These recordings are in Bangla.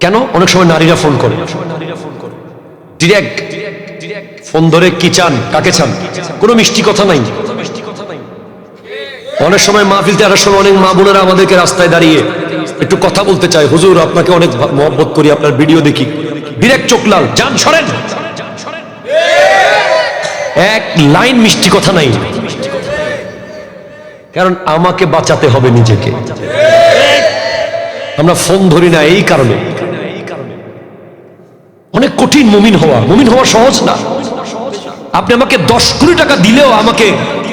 কেন? অনেক সময় নারীরা ফোন করে। ডিরেক্ট ফোন ধরে কি চান, কাকে চান? কোনো মিষ্টি কথা নাই। অনেক সময় মাহফিলতে আসার সময় অনেক মা বোনেরা আমাদেরকে রাস্তায় দাঁড়িয়ে একটু কথা বলতে চায়, হুজুর, আপনাকে অনেক মহব্বত করি, আপনার ভিডিও দেখি। ডিরেক্ট চোখ লাল। যান, সরেন। এক লাইন মিষ্টি কথা নাই। কারণ আমাকে বাঁচাতে হবে নিজেকে। আমরা ফোন ধরি না, এই কারণে। অনেক কঠিন মুমিন হওয়া। মুমিন হওয়া সহজ না। আপনি আমাকে দশ কোটি টাকা দিলেও আমাকে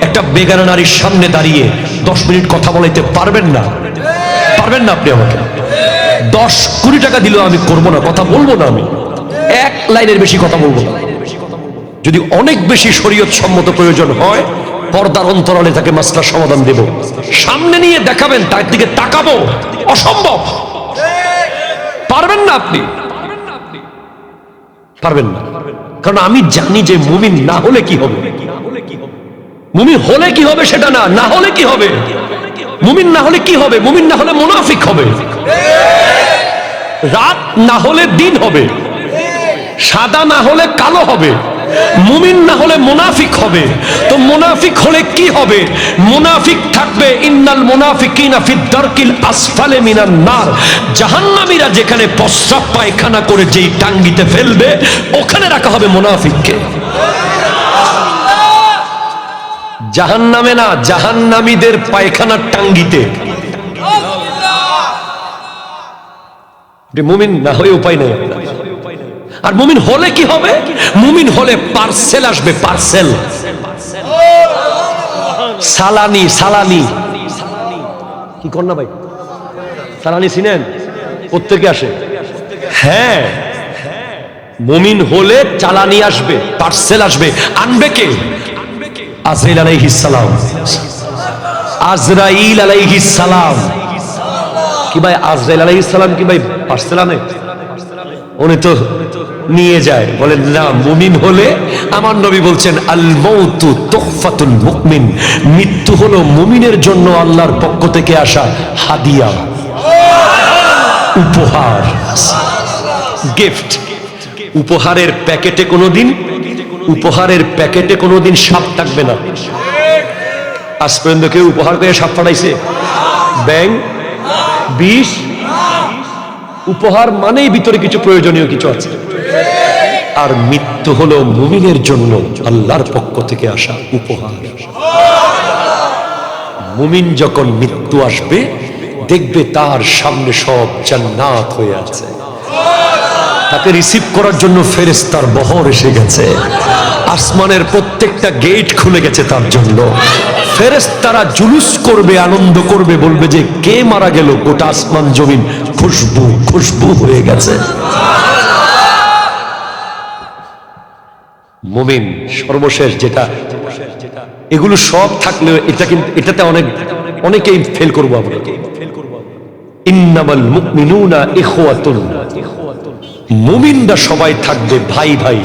একটা বেগানা নারীর সামনে দাঁড়িয়ে দশ মিনিট কথা বলাইতে পারবেন না। পারবেন না আপনি আমাকে। দশ কোটি টাকা দিলেও আমি করব না, কথা বলব না আমি। এক লাইনের বেশি কথা বলব না। যদি অনেক বেশি শরীয়ত সম্মত প্রয়োজন হয়, পর্দার অন্তরালে তাকে মাসলার সমাধান দেব। সামনে নিয়ে দেখাবেন, তার দিকে তাকাবো। অসম্ভব। পারবেন না আপনি। পারবেন না। কারণ আমি জানি যে মুমিন না হলে কি হবে। মুমিন হলে কি হবে সেটা না না হলে কি হবে? মুমিন না হলে কি হবে? মুমিন না হলে মুনাফিক হবে। রাত না হলে দিন হবে। সাদা না হলে কালো হবে। মুমিন না হলে মুনাফিক হবে। তো মুনাফিক হলে কি হবে? মুনাফিক থাকবে ইন্নাল মুনাফিকিনা ফি দারকিল আসফালে মিনান নার। জাহান্নামীরা যেখানে প্রস্রাব পায়খানা করে যেই টাঙ্গিতে ফেলবে, ওখানে রাখা হবে মুনাফিককে। জাহান্নামে না, জাহান্নামীদের পায়খানার টাঙ্গিতে। মুমিন না হয়ে উপায় নেই। আর মুমিন হলে কি হবে? মুমিন হলে পার্সেল আসবে পার্সেল সালানি সালানি। কি না ভাই? সালানি চিনেন? প্রত্যেকে আসে। হ্যাঁ। মুমিন হলে চালানি আসবে পার্সেল আসবে। আনবে কে? আজরাইল আলাইহিস সালাম। আজরাইল আলাইহিস সালাম। কি ভাই, আজরাইল আলাইহিস সালাম কি ভাই পার্সেল আনে? উনি তো নিয়ে যায়। বলেন, না, মুমিন হলে আমার নবী বলছেন আল মৌতু তোহফাতুল মুকমিন মৃত্যু হলো মুমিনের জন্য আল্লাহর পক্ষ থেকে আসা হাদিয়া। উপহার। গিফট। উপহারের প্যাকেটে কোনোদিন, উপহারের প্যাকেটে কোনোদিন সাপ থাকবে না। আজ পর্যন্ত কেউ উপহার করে সাপ পাঠাইছে ব্যাং বিষ? উপহার মানেই ভিতরে কিছু প্রয়োজনীয় কিছু আছে। আর মৃত্যু হলো মুমিনের জন্য আল্লাহর পক্ষ থেকে আসা উপহার। মুমিন যখন মৃত্যু আসবে, দেখবে তার সামনে সব জান্নাত হয়ে আছে। তাকে রিসিভ করার জন্য ফেরেস্তার বহর এসে গেছে। আসমানের প্রত্যেকটা গেট খুলে গেছে তার জন্য। ফেরেস্তারা জুলুস করবে, আনন্দ করবে, বলবে যে কে মারা গেল? গোটা আসমান জমিন খুশবু খুশবু হয়ে গেছে। মুমিন, সর্বশেষ যেটা, এগুলো সব থাকলেও এটা কিন্তু, এটাতে অনেক, অনেকেই ফেল করব আমরা। মুমিনরা সবাই থাকবে ভাই ভাই।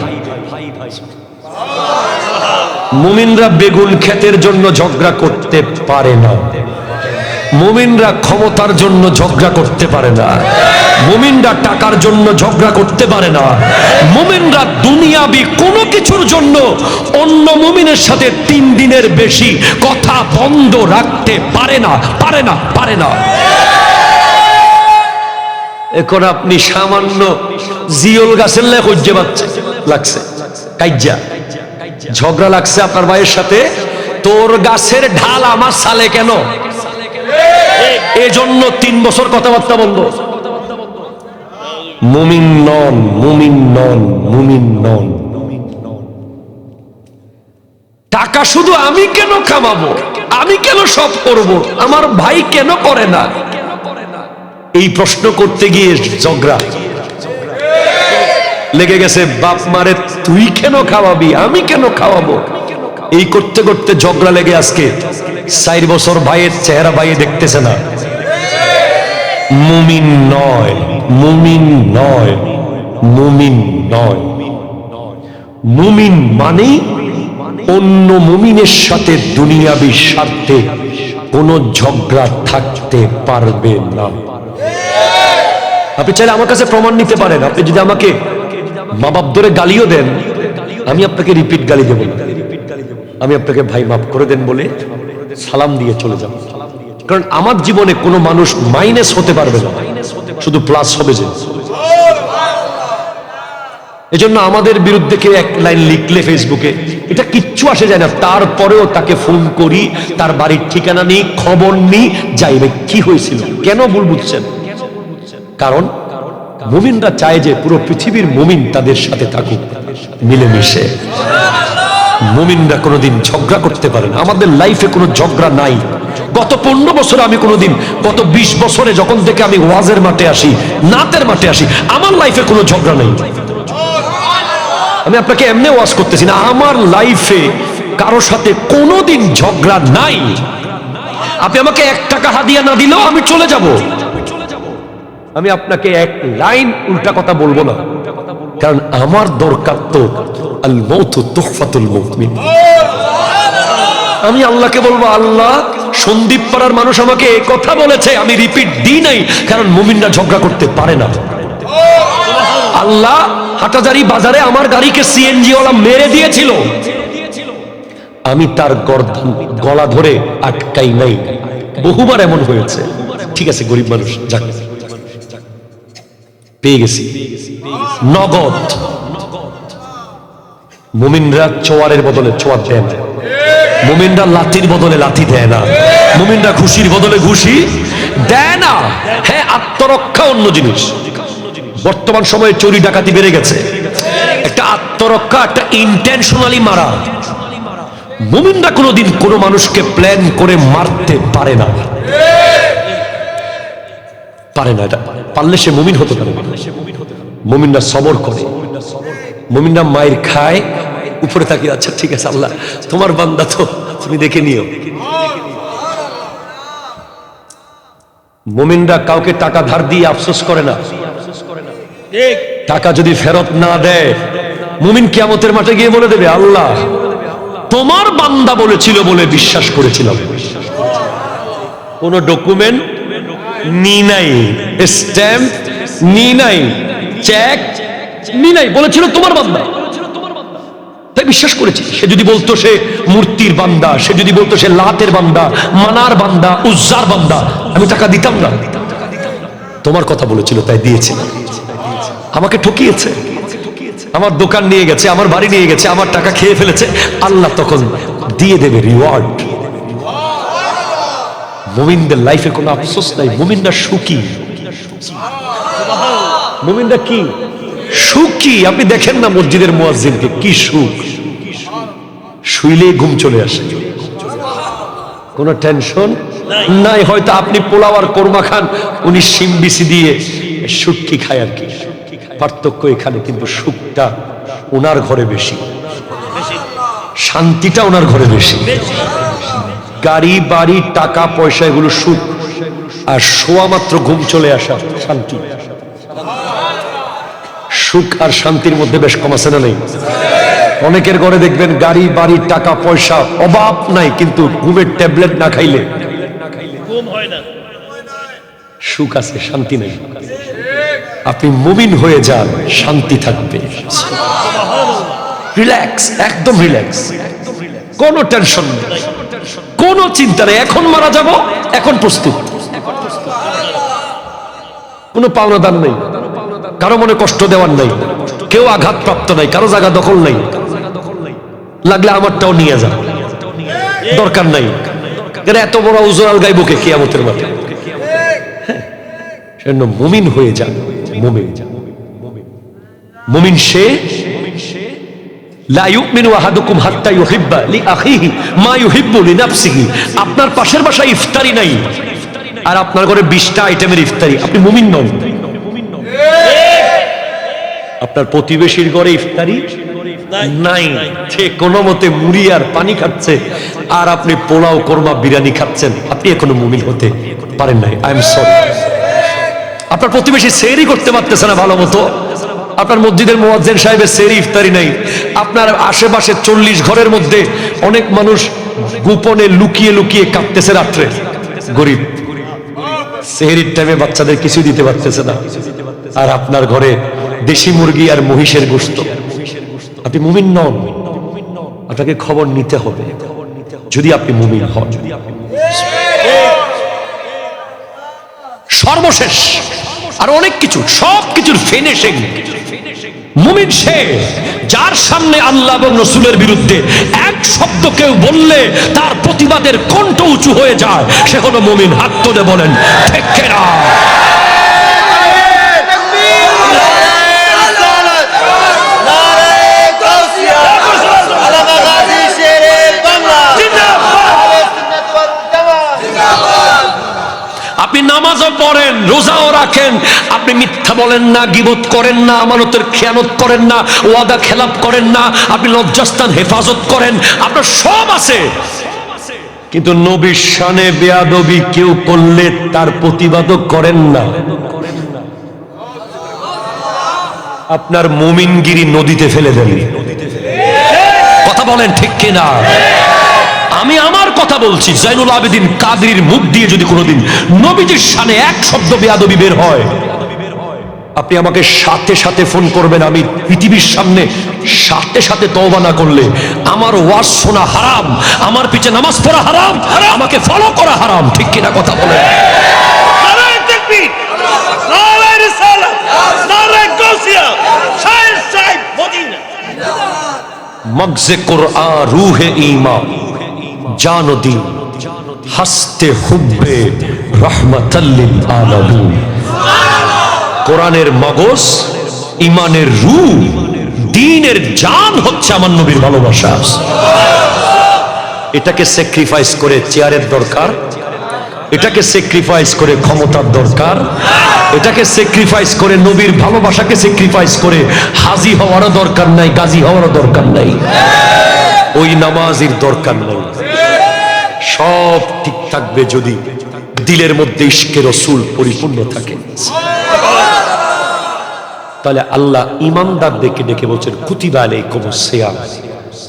মুমিনরা বেগুন ক্ষেতের জন্য ঝগড়া করতে পারে না। মুমিনরা ক্ষমতার জন্য ঝগড়া করতে পারে না। মুমিনরা টাকার জন্য ঝগড়া করতে পারে না। মুমিনরা দুনিয়াবি কোনো কিছুর জন্য অন্য মুমিনের সাথে তিন দিনের বেশি কথা বন্ধ রাখতে পারে না পারে না পারে না। এখন আপনি সামান্য জিওল গাছের লেখ হজ্জে পাচ্ছে লাগছে কাইজা ঝগড়া লাগছে আপনার ভাইয়ের সাথে। তোর গাছের ঢাল আমার সালে কেন? এজন্য তিন বছর কথাবার্তা বন্ধ মুমিন নন মুমিন নন মুমিন নন। টাকা শুধু আমি কেন কামাবো? আমি কেন সব করব? আমার ভাই কেন করে না? এই প্রশ্ন করতে গিয়ে ঝগড়া। লেগে গেছে, বাপ মারে, তুই কেন খাওয়াবি? আমি কেন খাওয়াবো? এই করতে করতে ঝগড়া লেগে আজকে চার বছর ভাইয়ের চেহারা ভাইয়ে দেখতেছে না। মুমিন নয় মুমিন নয় মুমিন নয়। মুমিন মানে অন্য মুমিনের সাথে দুনিয়াবি স্বার্থে কোনো ঝগড়া থাকতে পারবে না। আপনি চাইলে আমার কাছে প্রমাণ নিতে পারেন। আপনি যদি আমাকে মা বাপ ধরে গালিও দেন, আমি আপনাকে রিপিট গালি দেব না। আমি আপনাকে ভাই মাফ করে দেন বলে সালাম দিয়ে চলে যাব। কারণ আমার জীবনে কোনো মানুষ মাইনাস হতে পারবে না। শুধু প্লাস হবে যে। এজন্য আমাদের বিরুদ্ধে কেউ এক লাইন লিখলে ফেসবুকে, এটা কিচ্ছু আসে যায় না। তারপরেও তাকে ফোন করি, তার বাড়ির ঠিকানা নেই, খবর নেই যাইবে কি হয়েছিল? কেন ভুল বুঝছেন? কারণ মুমিনরা চায় যে পুরো পৃথিবীর মুমিন তাদের সাথে থাকুক, মিলেমিশে। মুমিনরা কোনোদিন ঝগড়া করতে পারে না। আমাদের লাইফে কোনো ঝগড়া নাই। গত পনেরো বছরে আমি কোনোদিন, গত বিশ বছরে যখন থেকে আমি ওয়াজের মাঠে আসি, নাতের মাঠে আসি, আমার লাইফে কোনো ঝগড়া নেই। আমি আপনাকে এমনি ওয়াজ করতেছি না, আমার লাইফে কারও সাথে কোনোদিন ঝগড়া নাই। আপনি আমাকে এক টাকা হাদিয়া না দিলেও আমি চলে যাব। আমি আপনাকে এক লাইন উল্টা কথা বলব না। কারণ আমার দরকার তো আমি আল্লাহকে বলব, আল্লাহ, সন্দীপ পাড়ার মানুষ আমাকে কথা বলেছে, আমি রিপিট দিই নাই, কারণ মুমিনরা ঝগড়া করতে পারে না। আল্লাহ, হাটাজারি বাজারে আমার গাড়িকে সিএনজি ওয়ালা মেরে দিয়েছিল। আমি তার গর্দান গলা ধরে আটকাই নাই। বহুবার এমন হয়েছে। ঠিক আছে, গরিব মানুষ, যাক। পেয়ে গেছি। নগদ। মুমিনরা চোয়ারের বদলে চোয়ার দেয় না। মুমিনরা লাঠির বদলে লাঠি দেয় না। মুমিনরা ঘুষির বদলে ঘুষি দেয় না। হ্যাঁ আত্মরক্ষা অন্য জিনিস। বর্তমান সময়ে চুরি ডাকাতি বেড়ে গেছে। একটা আত্মরক্ষা, একটা ইন্টেনশনালি মারা। মুমিনরা কোনোদিন কোনো মানুষকে প্ল্যান করে মারতে পারে না। পারে না এটা। পারলে সে মুমিন হতে পারে। মুমিনরা সবর করে। মুমিনরা মায়ের খায়। উপরে তাকিয়ে আচ্ছা ঠিক আছে আল্লাহ তোমার বান্দা তো তুমি দেখে নিও। মুমিনরা কাউকে টাকা ধার দিয়ে আফসোস করে না। টাকা যদি ফেরত না দেয় মুমিন কিয়ামতের মাঠে গিয়ে বলে দেবে আল্লাহ তোমার বান্দা বলেছিল বলে বিশ্বাস করেছিলাম। কোন ডকুমেন্ট নি নাই স্ট্যাম্প নি নাই চেক নি নাই বলেছিল তোমার বান্দা। বিশ্বাস করেছি। সে যদি বলতো সে মূর্তির বান্দা, সে যদি বলতো সে লাতের বান্দা, মানার বান্দা, উজ্জার বান্দা, আমি টাকা দিতাম না। তোমার কথা বলেছিল, তাই দিয়েছিলাম আমাকে ঠকিয়েছে। আমার দোকান নিয়ে গেছে, আমার বাড়ি নিয়ে গেছে, আমার টাকা খেয়ে ফেলেছে। আল্লাহ তখন দিয়ে দেবে রিওয়ার্ড মুমিনদের লাইফে কোনো আফসোস নাই। মুমিনরা সুখী। মুমিনরা কি? সুখী। আপনি দেখেন না মসজিদের মুয়াজ্জিনকে, কি সুখ। শুইলেই ঘুম চলে আসে। কোনো টেনশন নাই, হয়তো আপনি পোলাও আর কোরমা খান, উনি শিম বিসি দিয়ে সুটকি খায় আর কি। পার্থক্য এখানে কিন্তু সুখটা ওনার ঘরে বেশি। শান্তিটা ওনার ঘরে বেশি। গাড়ি, বাড়ি, টাকা, পয়সা, এগুলো সুখ। আর শোয়া মাত্র ঘুম চলে আসা, শান্তি। সুখ আর শান্তির মধ্যে বেশ কম আছে না নেই? অনেকের ঘরে দেখবেন গাড়ি বাড়ি টাকা পয়সা অভাব নাই কিন্তু ঘুমের ট্যাবলেট না খাইলে সুখ আছে শান্তি নেই। আপনি মুমিন হয়ে যান শান্তি থাকবে। রিল্যাক্স একদম রিল্যাক্স কোনো টেনশন নেই। কোনো চিন্তা নেই। এখন মারা যাব এখন প্রস্তুত। কোনো পাওনাদার নেই। কারও মনে কষ্ট দেওয়ার নেই। কেউ আঘাতপ্রাপ্ত নাই। কারও জায়গা দখল নেই। লাগলে আমারটাও নিয়ে যান দরকার নাই। এত বড় উজরাল গাইব কে কিয়ামতের মাঠে? সেজন্য মুমিন হয়ে যান। মুমিন। মুমিন সে আপনার পাশের বাসায় ইফতারি নাই। আর আপনার ঘরে 20টা আইটেমের ইফতারি। আপনি মুমিন নন। আপনার প্রতিবেশীর ঘরে ইফতারি নাই। সে কোনো মতে মুড়ি আর পানি খাচ্ছে, আর আপনি পোলাও, কোরমা, বিরিয়ানি খাচ্ছেন। আপনি এখনও মুমিন হতে পারেন নাই। আই এম সরি আপনার প্রতিবেশী সেরি করতে পারতেছে না ভালো মতো। আপনার মসজিদের মোয়াজ্জেন সাহেবের সেরি ইফতারি নাই। আপনার আশেপাশে চল্লিশ ঘরের মধ্যে অনেক মানুষ গোপনে লুকিয়ে লুকিয়ে কাঁদতেছে রাত্রে। গরিব। সেহরির টাইমে বাচ্চাদের কিছু দিতে পারতেছে না। আর আপনার ঘরে দেশি মুরগি আর মহিষের গোস্ত। আপনি মুমিন নন। আপনাকে খবর নিতে হবে। যদি আপনি মুমিন হন। সর্বশেষ, আর অনেক কিছু, সব কিছুর ফিনিশিং মুমিন সে যার সামনে আল্লাহ এবং রসুলের বিরুদ্ধে এক শব্দ কেউ বললে তার প্রতিবাদের কণ্ঠ উঁচু হয়ে যায়। সে হলো মুমিন। হাত তুলে বলেন ঠিক? নামাজও পড়েন, রোজাও রাখেন। আপনি মিথ্যা বলেন না, গিবত করেন না, আমানতের খেয়ানত করেন না, ওয়াদা খেলাপ করেন না, আপনি লজ্জাস্থান, হেফাজত করেন, আপনার সব আছে। কিন্তু নবীর শানে বেয়াদবি কেউ করলে তার প্রতিবাদও করেন না। আপনার মোমিনগিরি নদীতে ফেলে দেন। কথা বলেন ঠিক কিনা? আমি আমার কথা বলছি জাইনুল আবেদিন কাদরির মুখ দিয়ে যদি কোনোদিন নবীজির সানে এক শব্দ বেয়াদবি বের হয় আপনি আমাকে সাথে সাথে ফোন করবেন আমি পৃথিবীর সামনে সাথে সাথে তওবা না করলে আমার ওয়াজ শোনা হারাম আমার পিছে নামাজ পড়া হারাম আমাকে ফলো করা হারাম ঠিক কিনা কথা বলে মগজে কোরআন রুহে ঈমান। জানো দিন হাসতে হুব্বে রহমাতাল্লিল আলামিন। কোরআনের মগজ ইমানের রু দিনের জান হচ্ছে আমার নবীর ভালোবাসা। এটাকে স্যাক্রিফাইস করে চেয়ারের দরকার, এটাকে স্যাক্রিফাইস করে ক্ষমতার দরকার, এটাকে স্যাক্রিফাইস করে নবীর ভালোবাসাকে স্যাক্রিফাইস করে হাজি হওয়ারও দরকার নাই, গাজী হওয়ারও দরকার নাই। ওই নামাজের দরকার নেই। সব ঠিক থাকবে যদি দিলের মধ্যে ইশকে রসুল পরিপূর্ণ থাকে। তাহলে আল্লাহ ইমানদারদেরকে ডেকে বলছেন, কুতিবা আলাইকুম সিয়াম,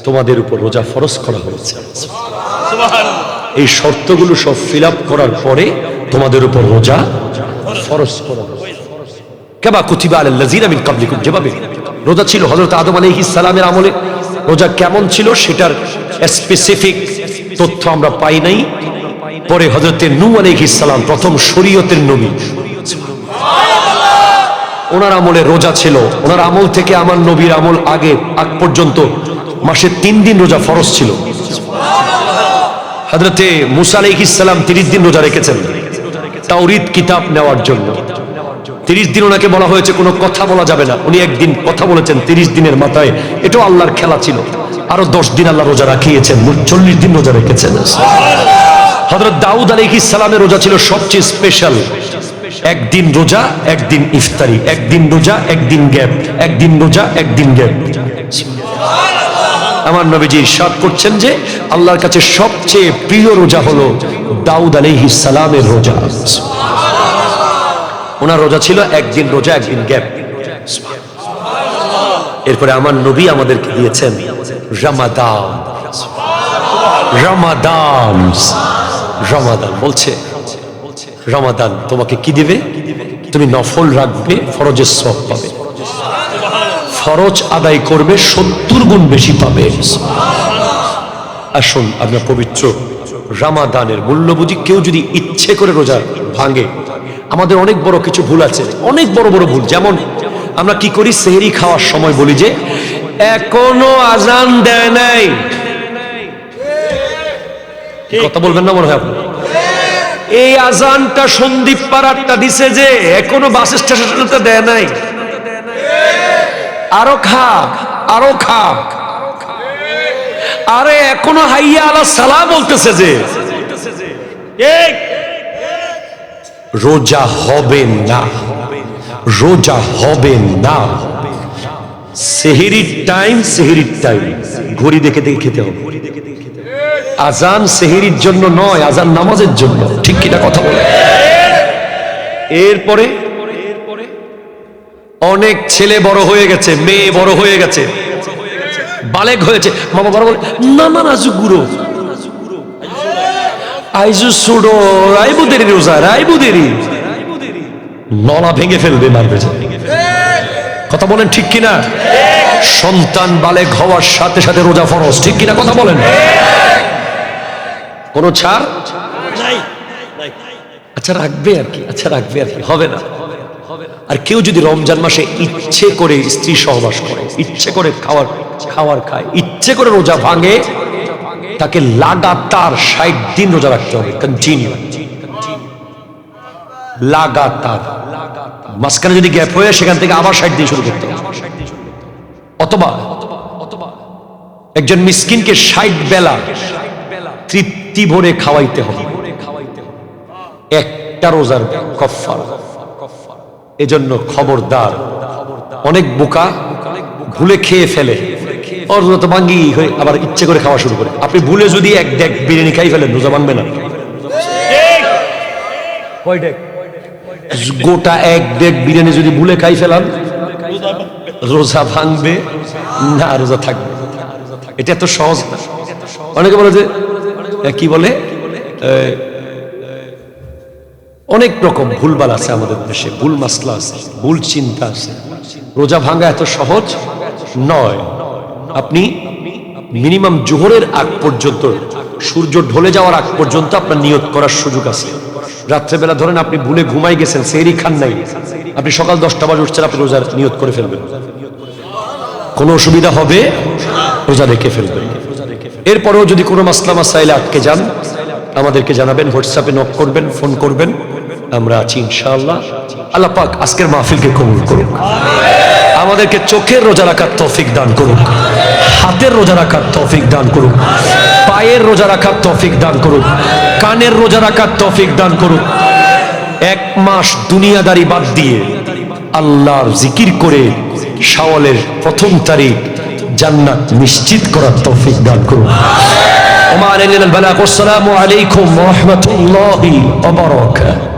তোমাদের উপর রোজা ফরজ করা হয়েছে। এই শর্তগুলো সব ফিল করার পরে তোমাদের উপর রোজা ফরজ করা কেবা কুতিবা আলাল্লাযিনা মিন ক্বাবলিকুম, যেভাবে রোজা ছিল হযরত আদম আলাইহিস সালামের আমলে, রোজা কেমন ছিল সেটার স্পেসিফিক তথ্য আমরা পাই নাই। পরে হযরতে নূহ আলাইহিস সালাম প্রথম শরীয়তের নবী। ওনার আমলে রোজা ছিল। ওনার আমল থেকে আমার নবীর আমল আগে, আগ পর্যন্ত মাসে তিন দিন রোজা ফরজ ছিল। হজরতে মুসা আলাইহিসাল্লাম তিরিশ দিন রোজা রেখেছেন। তাওরিদ কিতাব নেওয়ার জন্য। তিরিশ দিন ওনাকে বলা হয়েছে, কোনো কথা বলা যাবে না। উনি একদিন কথা বলেছেন তিরিশ দিনের মাথায়। এটাও আল্লাহর খেলা ছিল। আরও দশ দিন আল্লাহ রোজা রাখিয়েছেন চল্লিশ দিন রোজা রেখেছেন। হজরত দাউদ আলাইহিস সালামের রোজা ছিল সবচেয়ে স্পেশাল একদিন রোজা, একদিন ইফতারি, একদিন রোজা, একদিন গ্যাপ, একদিন রোজা, একদিন গ্যাপ। আমার নবীজি ইরশাদ করছেন যে আল্লাহর কাছে সবচেয়ে প্রিয় রোজা হলো দাউদ আলাইহিস সালামের রোজা। ওনার রোজা ছিল একদিন রোজা, একদিন গ্যাপ। এরপরে আমার নবী আমাদেরকে দিয়েছেন রমাদান রমাদান রমাদান বলছে, রমাদান তোমাকে কি দিবে? তুমি নফল রাখবে, ফরজের সব পাবে। ফরজ আদায় করবে, সত্তর গুণ বেশি পাবে। আসুন আমরা পবিত্র রামাদানের মূল্য বুঝি। কেউ যদি ইচ্ছে করে রোজা ভাঙে, আমাদের অনেক বড় কিছু ভুল আছে, অনেক বড় বড় ভুল। যেমন আমরা কি করি? সেহরি খাওয়ার সময় বলি যে এখনও আজান দেয় নাই। কথা বলবেন না মনে হয় আপনার এই আজানটা সন্দীপ পাড়ারটা দিছে যে, এখনও বাস স্টেশনটা দেয় নাই। আরও খা আরও খা। আরে এখনও হাইয়া আলা সালা বলতেছে যে রোজা হবে না, রোজা হবে না। সেহেরির টাইম সেহেরির টাইম। ঘড়ি দেখে দেখে খেতে হবে। আজান জন্য নয়, আজান নামাজের জন্য। ঠিক কথা বলে? এরপরে অনেক ছেলে বড় হয়ে গেছে, মেয়ে বড় হয়ে গেছে। বালেক হয়েছে। মামা বড় বলে রাজু গুরু। আইজু সুডো, রাইবু দেরি রোজা, রাইবু দেরি। নলা ভেঙে ফেলবে মারবে। কথা বলেন ঠিক কিনা? সন্তান বালেক হওয়ার সাথে সাথে রোজা ফরজ ঠিক কিনা কথা বলেন? কোনো ছাড়? নাই আচ্ছা রাখবে আর কি আচ্ছা রাখবে আর কি হবে না। আর কেউ যদি রমজান মাসে ইচ্ছে করে স্ত্রী সহবাস করে ইচ্ছে করে খাওয়ার খাওয়ার খায় ইচ্ছে করে রোজা ভাঙে তাকে লাগাতার ষাট দিন রোজা রাখতে হবে কন্টিনিউ লাগাতার। মাঝখানে যদি গ্যাপ হয়ে সেখান থেকে আবার ষাট দিন শুরু করতে অথবা একজন মিসকিনকে ষাট বেলা তৃপ্তি ভরে খাওয়াইতে হবে। একটা রোজার কফার এজন্য খবরদার। অনেক বোকা ভুলে খেয়ে ফেলে। ওর ভাঙ্গি হয়ে আবার ইচ্ছে করে খাওয়া শুরু করে। আপনি ভুলে যদি এক ডেক বিরিয়ানি খাই ফেলেন রোজা ভাঙবে না। কয় ডেক গোটা এক ডেক বিরিয়ানি যদি ভুলে খাই ফেলান রোজা ভাঙবে না, রোজা থাকবে। এটা এত সহজ না। অনেকে বলে যে কি বলে? অনেক রকম ভুলবাল আছে আমাদের দেশে, ভুল মাসলা আছে, ভুল চিন্তা আছে। রোজা ভাঙা এত সহজ নয়। আপনি মিনিমাম জোহরের আগ পর্যন্ত, সূর্য ঢলে যাওয়ার আগ পর্যন্ত আপনার নিয়ত করার সুযোগ আছে। রাত্রেবেলা ধরেন আপনি ভুলে ঘুমাই গেছেন সেরি খান নাই। আপনি সকাল দশটা বাজে উঠছেন, আপনি রোজার নিয়ত করে ফেলবেন। কোনো অসুবিধা হবে? রোজা রেখে ফেলবেন। এরপরেও যদি কোনো মাসলা মাসাইলে আটকে যান, আমাদেরকে জানাবেন, হোয়াটসঅ্যাপে নক করবেন, ফোন করবেন। আমরা আছি ইনশাআল্লাহ। আল্লাহ পাক আজকের মাহফিলকে কবুল করুক। আমাদেরকে চোখের রোজা রাখার তৌফিক দান করুক। হাতের রোজা রাখার তৌফিক দান করুক। পায়ের রোজা রাখার তৌফিক দান করুন, কানের রোজা রাখার তৌফিক দান করুন। এক মাস দুনিয়াদারি বাদ দিয়ে আল্লাহর জিকির করে শাওয়ালের প্রথম তারিখ জান্নাত নিশ্চিত করার তফিক দান করুন। ওমা আলাইকুম ওয়া রাহমাতুল্লাহি ওয়া বারাকাতুহু।